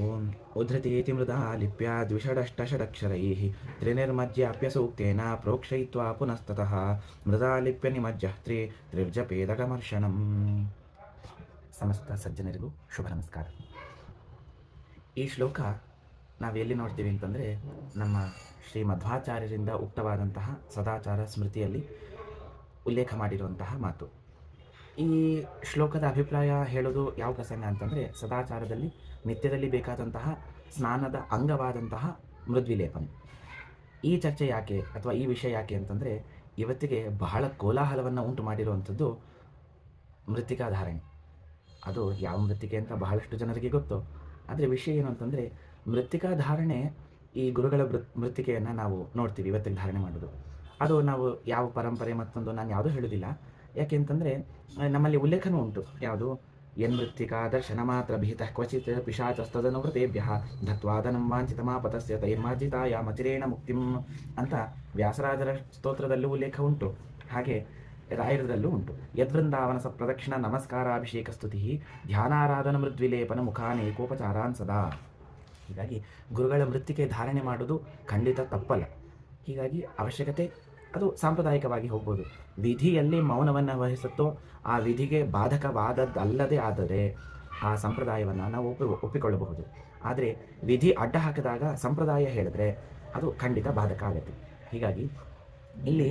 ಓಂ ಉದ್ಧತೀತಿ ಮೃದ ಲಿಪ್ಯ ದ್ವಿಷಡಷ್ಟಷಡಕ್ಷರೈः त्रिनिर्मज्याप्यसूक्तेन प्रोक्षयित्वा पुनस्ततः ಮೃದಾಲಿಪ್ಯ ನಿಮಜ್ಜಹ್ತ್ರಿ ತ್ರಿರ್ಜಪೇದಗಮರ್ಷಣಂ ಸಮಸ್ತ ಸಜ್ಜನರಿಗೂ ಶುಭ ನಮಸ್ಕಾರ ಈ ಶ್ಲೋಕ ನಾವು ಎಲ್ಲಿ ನೋಡ್ತೀವಿ ಅಂತಂದರೆ ನಮ್ಮ ಶ್ರೀ ಮಧ್ವಾಚಾರ್ಯರಿಂದ ಉಕ್ತವಾದಂತಹ ಸದಾಚಾರ ಸ್ಮೃತಿಯಲ್ಲಿ ಉಲ್ಲೇಖ ಮಾಡಿರುವಂತಹ ಮಾತು ಈ ಶ್ಲೋಕದ ಅಭಿಪ್ರಾಯ ಹೇಳೋದು ಯಾವ ಪ್ರಸಂಗ ಅಂತಂದರೆ, ಸದಾಚಾರದಲ್ಲಿ ನಿತ್ಯದಲ್ಲಿ ಬೇಕಾದಂತಹ ಸ್ನಾನದ ಅಂಗವಾದಂತಹ ಮೃದ್ವಿಲೇಪನೆ ಈ ಚರ್ಚೆ ಯಾಕೆ ಅಥವಾ ಈ ವಿಷಯ ಯಾಕೆ ಅಂತಂದರೆ, ಇವತ್ತಿಗೆ ಬಹಳ ಕೋಲಾಹಲವನ್ನು ಉಂಟು ಮಾಡಿರುವಂಥದ್ದು ಮೃತ್ತಿಕಾ ಧಾರಣೆ. ಅದು ಯಾವ ಮೃತ್ತಿಕೆ ಅಂತ ಬಹಳಷ್ಟು ಜನರಿಗೆ ಗೊತ್ತು. ಆದರೆ ವಿಷಯ ಏನು ಅಂತಂದರೆ, ಮೃತ್ತಿಕಾ ಧಾರಣೆ ಈ ಗುರುಗಳ ಮೃತ್ತಿಕೆಯನ್ನು ನಾವು ನೋಡ್ತೀವಿ ಇವತ್ತಿಗೆ ಧಾರಣೆ ಮಾಡೋದು ಅದು ನಾವು ಯಾವ ಪರಂಪರೆ ಮತ್ತೊಂದು ನಾನು ಯಾವುದೂ ಹೇಳೋದಿಲ್ಲ. ಯಾಕೆ ಅಂತಂದರೆ ನಮ್ಮಲ್ಲಿ ಉಲ್ಲೇಖನೂ ಉಂಟು. ಯಾವುದು? ಯನ್ಮೃತ್ತಿಕಾ ದರ್ಶನ ಮಾತ್ರ ಭೀತಃ ಕ್ವಚಿತ್ ಪಿಶಾಚಸ್ತದನು ಕೃತೇಭ್ಯ ಧತ್ವಾದನಂ ವಾಂಛಿತಮಾಪತಸ್ಯ ತೈರ್ಮಾರ್ಜಿತಾಯ ಮತಿರೇಣ ಮುಕ್ತಿಂ ಅಂತ ವ್ಯಾಸರಾಜರ ಸ್ತೋತ್ರದಲ್ಲೂ ಉಲ್ಲೇಖ ಉಂಟು. ಹಾಗೆ ರಾಯರದಲ್ಲೂ ಉಂಟು. ಯದ್ವೃಂದಾವನ ಪ್ರದಕ್ಷಿಣ ನಮಸ್ಕಾರಾಭಿಷೇಕ ಸ್ತುತಿ ಧ್ಯಾನಾರಾಧನ ಮೃದ್ವಿಲೇಪನ ಮುಖಾನೇಕೋಪಚಾರಾನ್ ಸದಾ. ಹೀಗಾಗಿ ಗುರುಗಳ ಮೃತ್ತಿಕೆ ಧಾರಣೆ ಮಾಡೋದು ಖಂಡಿತ ತಪ್ಪಲ್ಲ. ಹೀಗಾಗಿ ಅವಶ್ಯಕತೆ ಅದು ಸಾಂಪ್ರದಾಯಿಕವಾಗಿ ಹೋಗ್ಬೋದು. ವಿಧಿಯಲ್ಲಿ ಮೌನವನ್ನು ವಹಿಸುತ್ತೋ, ಆ ವಿಧಿಗೆ ಬಾಧಕವಾದದ್ದಲ್ಲದೆ ಆದರೆ ಆ ಸಂಪ್ರದಾಯವನ್ನು ನಾವು ಒಪ್ಪಿ, ಒಪ್ಪಿಕೊಳ್ಳಬಹುದು. ಆದರೆ ವಿಧಿ ಅಡ್ಡ ಹಾಕಿದಾಗ ಸಂಪ್ರದಾಯ ಹೇಳಿದ್ರೆ ಅದು ಖಂಡಿತ ಬಾಧಕ ಆಗುತ್ತೆ. ಹೀಗಾಗಿ ಇಲ್ಲಿ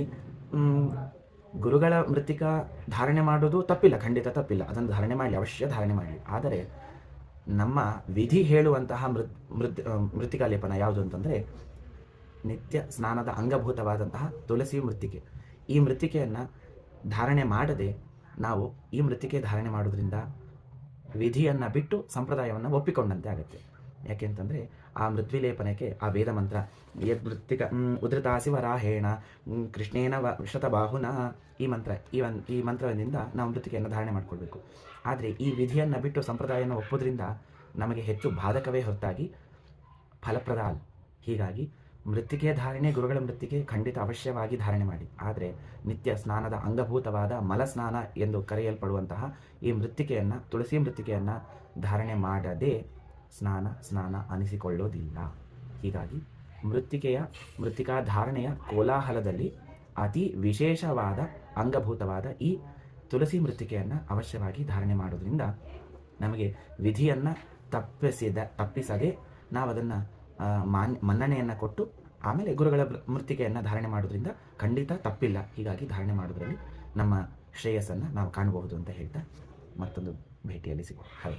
ಗುರುಗಳ ಮೃತಿಕ ಧಾರಣೆ ಮಾಡೋದು ತಪ್ಪಿಲ್ಲ, ಖಂಡಿತ ತಪ್ಪಿಲ್ಲ. ಅದನ್ನು ಧಾರಣೆ ಮಾಡಲಿ, ಅವಶ್ಯ ಧಾರಣೆ ಮಾಡಲಿ. ಆದರೆ ನಮ್ಮ ವಿಧಿ ಹೇಳುವಂತಹ ಮೃತ್ ಮೃತ್ ಮೃತಿಕಾಲೇಪನ ಯಾವುದು ಅಂತಂದರೆ ನಿತ್ಯ ಸ್ನಾನದ ಅಂಗಭೂತವಾದಂತಹ ತುಳಸಿ ಮೃತ್ತಿಕೆ. ಈ ಮೃತ್ತಿಕೆಯನ್ನು ಧಾರಣೆ ಮಾಡದೆ ನಾವು ಈ ಮೃತ್ತಿಕೆ ಧಾರಣೆ ಮಾಡೋದ್ರಿಂದ ವಿಧಿಯನ್ನು ಬಿಟ್ಟು ಸಂಪ್ರದಾಯವನ್ನು ಒಪ್ಪಿಕೊಂಡಂತೆ ಆಗುತ್ತೆ. ಯಾಕೆಂತಂದರೆ ಆ ಮೃದ್ವಿಲೇಪನಕ್ಕೆ ಆ ವೇದ ಮಂತ್ರ ಯದ್ ಮೃತ್ತಿಕ ಮ್, ಉದ್ರತಾಸಿ ವರಾಹೇಣ ಕೃಷ್ಣೇನ ವ ಶತಬಾಹುನ ಈ ಮಂತ್ರ ಈ ಒನ್ ಈ ಮಂತ್ರದಿಂದ ನಾವು ಮೃತ್ತಿಕೆಯನ್ನು ಧಾರಣೆ ಮಾಡಿಕೊಳ್ಬೇಕು. ಆದರೆ ಈ ವಿಧಿಯನ್ನು ಬಿಟ್ಟು ಸಂಪ್ರದಾಯವನ್ನು ಒಪ್ಪೋದ್ರಿಂದ ನಮಗೆ ಹೆಚ್ಚು ಬಾಧಕವೇ ಹೊರತಾಗಿ ಫಲಪ್ರದ ಹೀಗಾಗಿ ಮೃತ್ತಿಕೆ ಧಾರಣೆ, ಗುರುಗಳ ಮೃತ್ತಿಕೆ ಖಂಡಿತ ಅವಶ್ಯವಾಗಿ ಧಾರಣೆ ಮಾಡಿ. ಆದರೆ ನಿತ್ಯ ಸ್ನಾನದ ಅಂಗಭೂತವಾದ ಮಲಸ್ನಾನ ಎಂದು ಕರೆಯಲ್ಪಡುವಂತಹ ಈ ಮೃತ್ತಿಕೆಯನ್ನು ತುಳಸಿ ಮೃತ್ತಿಕೆಯನ್ನು ಧಾರಣೆ ಮಾಡದೆ ಸ್ನಾನ ಸ್ನಾನ ಅನಿಸಿಕೊಳ್ಳೋದಿಲ್ಲ. ಹೀಗಾಗಿ ಮೃತ್ತಿಕೆಯ ಮೃತ್ತಿಕಾ ಧಾರಣೆಯ ಕೋಲಾಹಲದಲ್ಲಿ ಅತಿ ವಿಶೇಷವಾದ ಅಂಗಭೂತವಾದ ಈ ತುಳಸಿ ಮೃತ್ತಿಕೆಯನ್ನು ಅವಶ್ಯವಾಗಿ ಧಾರಣೆ ಮಾಡೋದ್ರಿಂದ ನಮಗೆ ವಿಧಿಯನ್ನು ತಪ್ಪಿಸಿದ, ತಪ್ಪಿಸದೆ ನಾವು ಅದನ್ನು ಮಾನ್ ಮನ್ನಣೆಯನ್ನು ಕೊಟ್ಟು ಆಮೇಲೆ ಗುರುಗಳ ಮೃತ್ತಿಕೆಯನ್ನು ಧಾರಣೆ ಮಾಡೋದ್ರಿಂದ ಖಂಡಿತ ತಪ್ಪಿಲ್ಲ. ಹೀಗಾಗಿ ಧಾರಣೆ ಮಾಡೋದ್ರಲ್ಲಿ ನಮ್ಮ ಶ್ರೇಯಸ್ಸನ್ನು ನಾವು ಕಾಣಬಹುದು ಅಂತ ಹೇಳ್ತಾ ಮತ್ತೊಂದು ಭೇಟಿಯಲ್ಲಿ ಸಿಗೋ ಹೈ